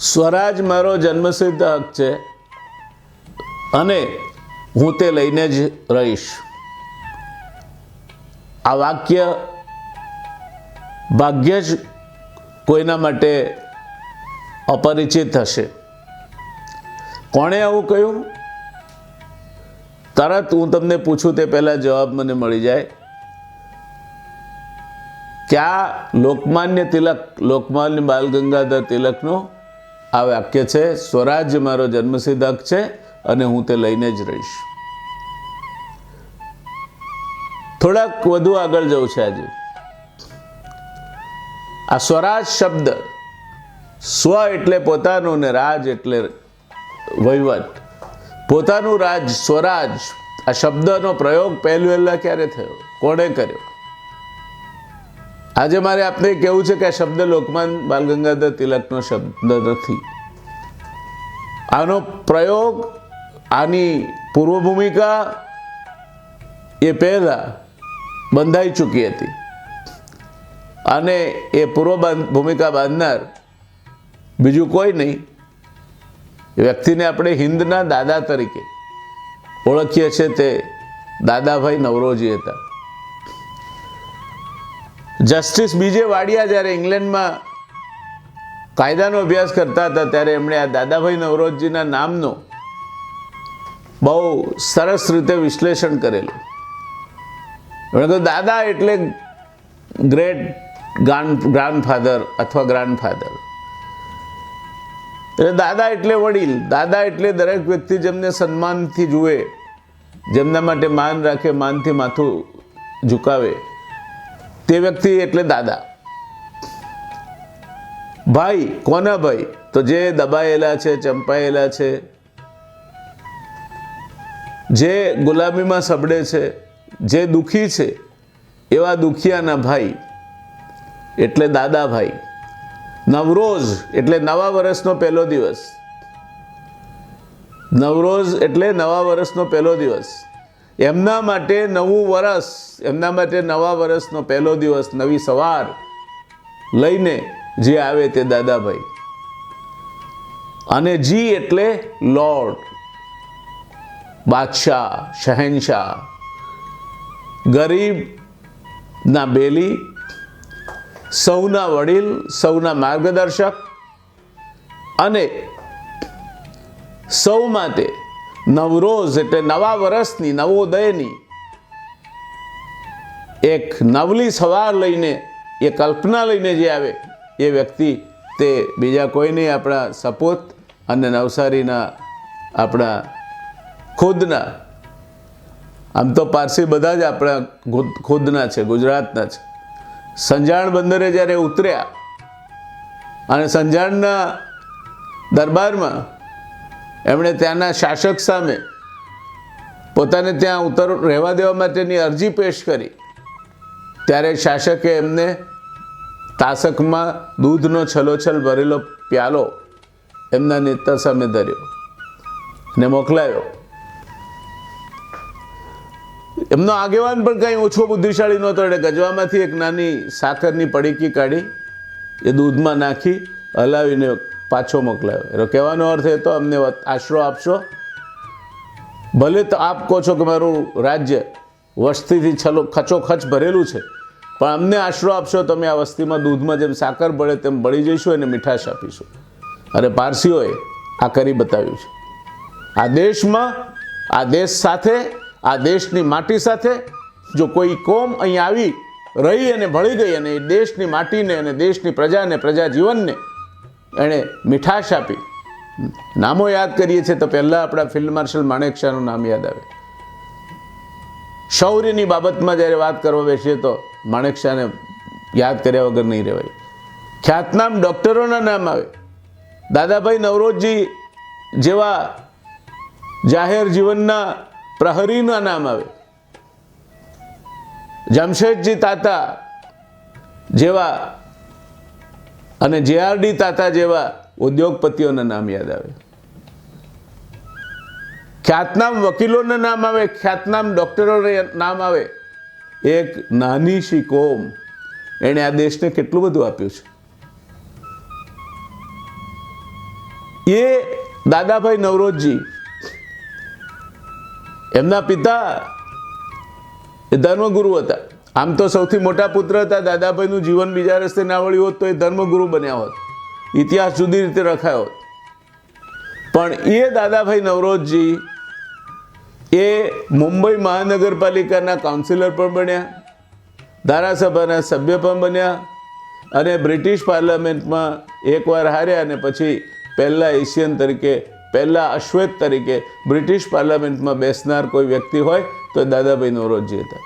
સ્વરાજ મારો જન્મસિદ્ધ હક છે અને હું તે લઈને જ રહીશ. આ વાક્ય ભાગ્ય જ કોઈના માટે અપરિચિત હશે. કોણે આવું કહ્યું? તરત હું તમને પૂછું તે પહેલાં જવાબ મને મળી જાય. ક્યાં લોકમાન્ય તિલક, લોકમાન્ય બાલ ગંગાધર તિલકનું આ વાક્ય છે, સ્વરાજ મારો જન્મસિદ્ધ હક છે અને હું તે લઈને જ રહીશ. થોડાક વધુ આગળ જવું છે આજે. આ સ્વરાજ શબ્દ સ્વ એટલે પોતાનું ને રાજ એટલે વહીવટ. પોતાનું રાજ, સ્વરાજ, આ શબ્દનો પ્રયોગ પહેલું વહેલા ક્યારે થયો? કોણે કર્યો? આજે મારે આપને કહેવું છે કે આ શબ્દ લોકમાન બાલ ગંગાધર તિલકનો શબ્દ નથી. આનો પ્રયોગ આની પૂર્વ ભૂમિકા એ પહેલાં બંધાઈ ચૂકી હતી. અને એ પૂર્વ ભૂમિકા બાંધનાર બીજું કોઈ નહીં. વ્યક્તિને આપણે હિન્દના દાદા તરીકે ઓળખીએ છીએ તે દાદાભાઈ નવરોજી હતા. જસ્ટિસ બીજે વાડિયા જ્યારે ઇંગ્લેન્ડમાં કાયદાનો અભ્યાસ કરતા હતા, ત્યારે એમણે આ દાદાભાઈ નવરોજીના નામનો બહુ સરસ રીતે વિશ્લેષણ કરેલું. એમણે કહ્યું, દાદા એટલે ગ્રેટ ગ્રાન્ડ ગ્રાન્ડફાધર અથવા ગ્રાન્ડફાધર. એટલે દાદા એટલે વડીલ, દાદા એટલે દરેક વ્યક્તિ જેમને સન્માનથી જુએ, જેમના માટે માન રાખે, માનથી માથું ઝુકાવે તે વ્યક્તિ એટલે દાદા. ભાઈ, કોના ભાઈ? તો જે દબાયેલા છે, ચંપાયેલા છે, જે ગુલામીમાં સબડે છે, જે દુઃખી છે, એવા દુખિયાના ભાઈ એટલે દાદા ભાઈ. નવરોઝ એટલે નવા વર્ષનો પહેલો દિવસ. નવરોઝ એટલે નવા વર્ષનો પહેલો દિવસ. એમના માટે નવું વર્ષ એમના માટે નવા વર્ષનો પહેલો દિવસ, નવી સવાર લઈને જે આવે તે દાદાભાઈ. અને જી એટલે લોર્ડ, બાદશાહ, શહેનશાહ ગરીબ ના બેલી, સૌના વડીલ, સૌના માર્ગદર્શક અને સૌ માટે નવરોઝ એટલે નવા વર્ષની, નવોદયની. એક નવલી સવાર લઈને, એ કલ્પના લઈને જે આવે, એ વ્યક્તિ તે બીજા કોઈ આપણા સપોત અને નવસારીના આપણા ખુદના. આમ તો પારસી બધા જ આપણા ખુદના છે, ગુજરાતના છે. સંજાણ બંદરે જ્યારે ઉતર્યા, અને સંજાણના દરબારમાં એમણે ત્યાંના શાસક સામે પોતાને ત્યાં ઉતર રહેવા દેવા માટેની અરજી પેશ કરી. ત્યારે શાસકે એમને તાસકમાં દૂધનો છલોછલ ભરેલો પ્યાલો એમના નેતા સામે ધર્યો ને મોકલાયો. એમનો આગેવાન પણ કંઈ ઓછો બુદ્ધિશાળી નહોતો, એટલે ગજવામાંથી એક નાની સાકરની પડીકી કાઢી એ દૂધમાં નાખી હલાવીને પાછો મોકલાયો. એનો કહેવાનો અર્થ એ તો અમને આશરો આપશો? ભલે તો આપ કહો છો કે મારું રાજ્ય વસ્તીથી છલો ખચોખચ ભરેલું છે, પણ અમને આશરો આપશો, તમે આ વસ્તીમાં દૂધમાં જેમ સાકર બળે તેમ બળી જઈશું અને મીઠાશ આપીશું. અને પારસીઓએ આ કરી બતાવ્યું છે. આ દેશમાં, આ દેશ સાથે, આ દેશની માટી સાથે જો કોઈ કોમ અહીં આવી, રહી અને ભળી ગઈ અને એ દેશની માટીને અને દેશની પ્રજાને પ્રજા જીવનને એણે મીઠાશ આપી. નામો યાદ કરીએ છીએ તો પહેલાં આપણા ફિલ્ડ માર્શલ માણેક શાહનું નામ યાદ આવે. શૌર્યની બાબતમાં જ્યારે વાત કરવા બેસીએ તો માણેક શાહને યાદ કર્યા વગર નહીં રહેવાય. ખ્યાતનામ ડૉક્ટરોના નામ આવે. દાદાભાઈ નવરોજજી જેવા જાહેર જીવનના પ્રહરીના નામ આવે. જમશેદજી તાતા જેવા અને જેઆરડી તાતા જેવા ઉદ્યોગપતિઓના નામ યાદ આવે. ખ્યાતનામ વકીલોના નામ આવે, ખ્યાતનામ ડૉક્ટરોના નામ આવે. એક નાની શી કોમ એણે આ દેશને કેટલું બધું આપ્યું છે. એ દાદાભાઈ નવરોજજી, એમના પિતા એ ધર્મગુરુ હતા. આમ તો સૌથી મોટા પુત્ર હતા, દાદાભાઈનું જીવન બીજા રસ્તે ના વળ્યું હોત તો એ ધર્મગુરુ બન્યા હોત. ઇતિહાસ જુદી રીતે રખાયો હોત. પણ એ દાદાભાઈ નવરોજજી એ મુંબઈ મહાનગરપાલિકાના કાઉન્સિલર પણ બન્યા, ધારાસભાના સભ્ય પણ બન્યા અને બ્રિટિશ પાર્લામેન્ટમાં એકવાર હાર્યા અને પછી પહેલાં એશિયન તરીકે, પહેલાં અશ્વેત તરીકે બ્રિટિશ પાર્લામેન્ટમાં બેસનાર કોઈ વ્યક્તિ હોય તો દાદાભાઈ નવરોજી હતા.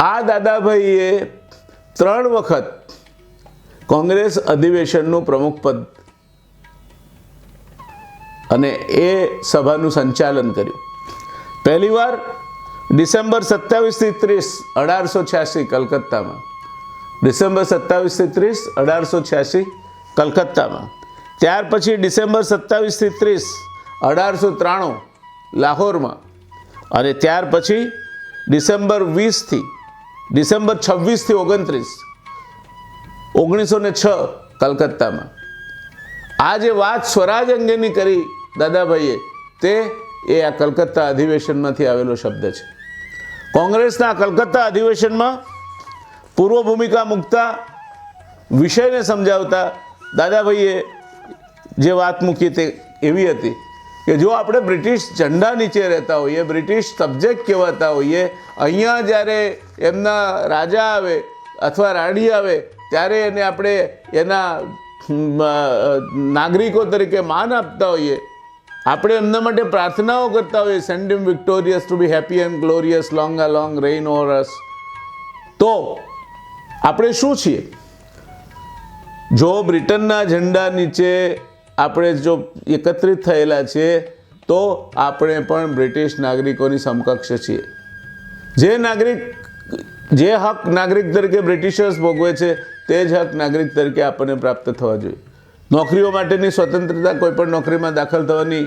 આ દાદાભાઈએ ત્રણ વખત કોંગ્રેસ અધિવેશનનું પ્રમુખ પદ અને એ સભાનું સંચાલન કર્યું. પહેલી વાર ડિસેમ્બર સત્તાવીસથી ત્રીસ અઢારસો છ્યાસી કલકત્તામાં. ડિસેમ્બર સત્તાવીસથી ત્રીસ અઢારસો છ્યાસી કલકત્તામાં. ત્યાર પછી ડિસેમ્બર સત્તાવીસથી ત્રીસ અઢારસો ત્રાણું લાહોરમાં. અને ત્યાર પછી ડિસેમ્બર વીસથી ડિસેમ્બર છવ્વીસથી ઓગણત્રીસ, ઓગણીસો ને છ કલકત્તામાં. આ જે વાત સ્વરાજ અંગેની કરી દાદાભાઈએ, તે એ આ કલકત્તા અધિવેશનમાંથી આવેલો શબ્દ છે. કોંગ્રેસના કલકત્તા અધિવેશનમાં પૂર્વ ભૂમિકા મૂકતા, વિષયને સમજાવતા દાદાભાઈએ જે વાત મૂકી તે એવી હતી કે જો આપણે બ્રિટિશ ઝંડા નીચે રહેતા હોઈએ, બ્રિટિશ સબ્જેક્ટ કહેવાતા હોઈએ, અહીંયા જ્યારે એમના રાજા આવે અથવા રાણી આવે, ત્યારે એને આપણે એના નાગરિકો તરીકે માન આપતા હોઈએ. આપણે એમના માટે પ્રાર્થનાઓ કરતા હોઈએ send him victorious to be happy and glorious long a long reign or us તો આપણે શું છીએ? જો બ્રિટનના ઝંડા નીચે આપણે જો એકત્રિત થયેલા છીએ, તો આપણે પણ બ્રિટિશ નાગરિકોની સમકક્ષ છીએ. જે નાગરિક જે હક નાગરિક તરીકે બ્રિટિશર્સ ભોગવે છે, તે જ હક નાગરિક તરીકે આપણને પ્રાપ્ત થવા જોઈએ. નોકરીઓ માટેની સ્વતંત્રતા કોઈ પણ નોકરીમાં દાખલ થવાની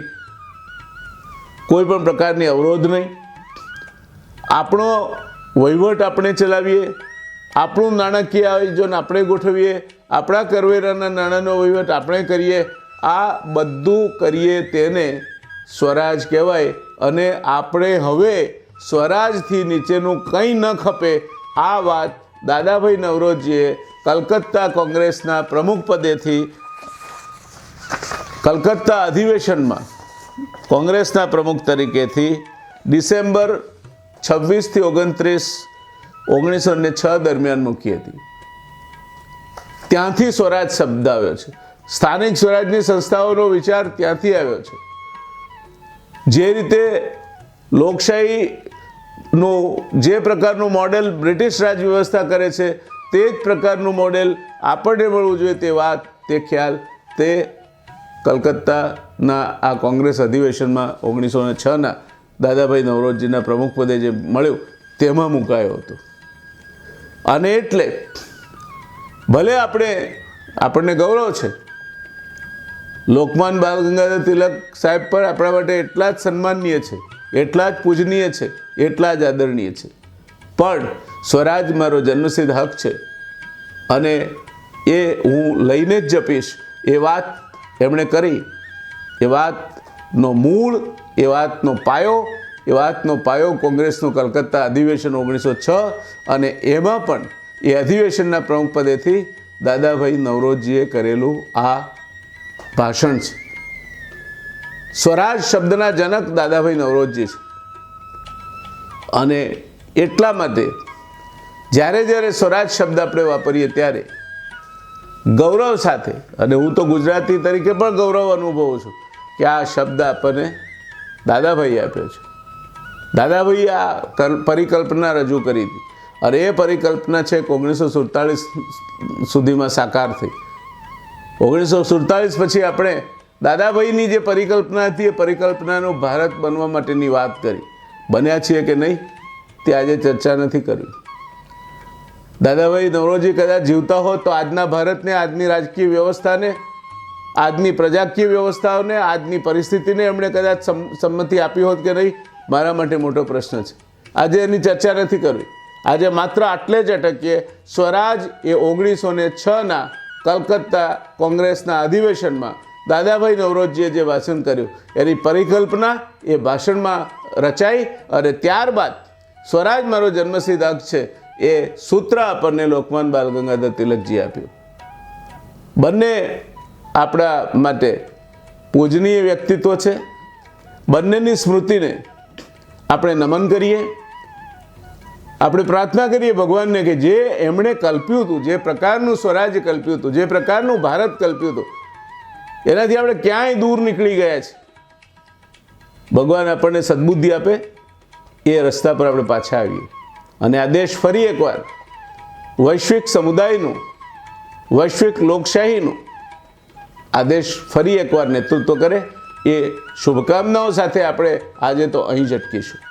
કોઈ પણ પ્રકારની અવરોધ નહીં. આપણો વહીવટ આપણે ચલાવીએ, આપણું નાણાકીય આયોજન આપણે ગોઠવીએ, આપણા કરવેરાના નાણાંનો વહીવટ આપણે કરીએ, આ બધું કરીએ તેને સ્વરાજ કહેવાય અને આપણે હવે સ્વરાજથી નીચેનું કંઈ ન ખપે, આ વાત દાદાભાઈ નવરોજીએ કલકત્તા કોંગ્રેસના પ્રમુખ પદેથી કલકત્તા અધિવેશનમાં કોંગ્રેસના પ્રમુખ તરીકેથી ડિસેમ્બર છવ્વીસથી ઓગણત્રીસ, ઓગણીસો ને છ દરમિયાન મૂકી હતી. ત્યાંથી સ્વરાજ શબ્દ આવ્યો છે. સ્થાનિક સ્વરાજની સંસ્થાઓનો વિચાર ત્યાંથી આવ્યો છે. જે રીતે લોકશાહીનું જે પ્રકારનું મોડેલ બ્રિટિશ રાજ વ્યવસ્થા કરે છે, તે જ પ્રકારનું મોડેલ આપણને મળવું જોઈએ તે વાત, તે ખ્યાલ, તે કલકત્તાના આ કોંગ્રેસ અધિવેશનમાં ઓગણીસો ને છના દાદાભાઈ નવરોજીના પ્રમુખ પદે જે મળ્યું, તેમાં મુકાયો હતો. અને એટલે ભલે આપણે, આપણને ગૌરવ છે, લોકમાન બાલ ગંગાધર તિલક સાહેબ પર આપણા માટે એટલા જ સન્માનીય છે એટલા જ પૂજનીય છે, એટલા જ આદરણીય છે. પણ સ્વરાજ મારો જન્મસિદ્ધ હક છે અને એ હું લઈને જ જપીશ. એ વાત એમણે કરી, એ વાતનો મૂળ, એ વાતનો પાયો, એ વાતનો પાયો કોંગ્રેસનું કલકત્તા અધિવેશન ઓગણીસો છ અને એમાં પણ એ અધિવેશનના પ્રમુખ પદેથી દાદાભાઈ નવરોજીએ કરેલું આ ભાષણ છે. સ્વરાજ શબ્દના જનક દાદાભાઈ નવરોજી છે. અને એટલા માટે જ્યારે જ્યારે સ્વરાજ શબ્દ આપણે વાપરીએ ત્યારે ગૌરવ સાથે, અને હું તો ગુજરાતી તરીકે પણ ગૌરવ અનુભવું છું કે આ શબ્દ આપણને દાદાભાઈએ આપ્યો છે. દાદાભાઈએ આ પરિકલ્પના રજૂ કરી હતી. અને એ પરિકલ્પના છે ઓગણીસો સુડતાલીસ સુધીમાં સાકાર થઈ. ઓગણીસો સુડતાલીસ પછી આપણે દાદાભાઈની જે પરિકલ્પના હતી, એ પરિકલ્પનાનું ભારત બનવા માટેની વાત કરી. બન્યા છીએ કે નહીં, તે આજે ચર્ચા નથી કરવી દાદાભાઈ નવરોજી કદાચ જીવતા હોત તો આજના ભારતને, આજની રાજકીય વ્યવસ્થાને, આજની પ્રજાકીય વ્યવસ્થાઓને, આજની પરિસ્થિતિને એમણે કદાચ સમ- સંમતિ આપી હોત કે નહીં, મારા માટે મોટો પ્રશ્ન છે. આજે એની ચર્ચા નથી કરવી. આજે માત્ર આટલે જ અટકીએ, સ્વરાજ એ ઓગણીસો ને છના કલકત્તા કોંગ્રેસના અધિવેશનમાં દાદાભાઈ નવરોજીએ જે ભાષણ કર્યું, એની પરિકલ્પના એ ભાષણમાં રચાઈ અને ત્યારબાદ સ્વરાજ મારો જન્મસિદ્ધ હક છે, એ સૂત્ર આપણને લોકમાન બાલ ગંગાધર તિલકજી આપ્યું. બંને આપણા માટે પૂજનીય વ્યક્તિત્વ છે. બંનેની સ્મૃતિને આપણે નમન કરીએ. આપણે પ્રાર્થના કરીએ ભગવાનને કે જે એમણે કલ્પ્યું હતું, જે પ્રકારનું સ્વરાજ્ય કલ્પ્યું હતું, જે પ્રકારનું ભારત કલ્પ્યું હતું એનાથી આપણે ક્યાંય દૂર નીકળી ગયા છે? ભગવાન આપણને સદબુદ્ધિ આપે, એ રસ્તા પર આપણે પાછા આવીએ. અને આ દેશ ફરી એકવાર વૈશ્વિક સમુદાયનું, વૈશ્વિક લોકશાહીનું આ દેશ ફરી એકવાર નેતૃત્વ કરે, એ શુભકામનાઓ સાથે આપણે આજે તો અહીં જ અટકીશું.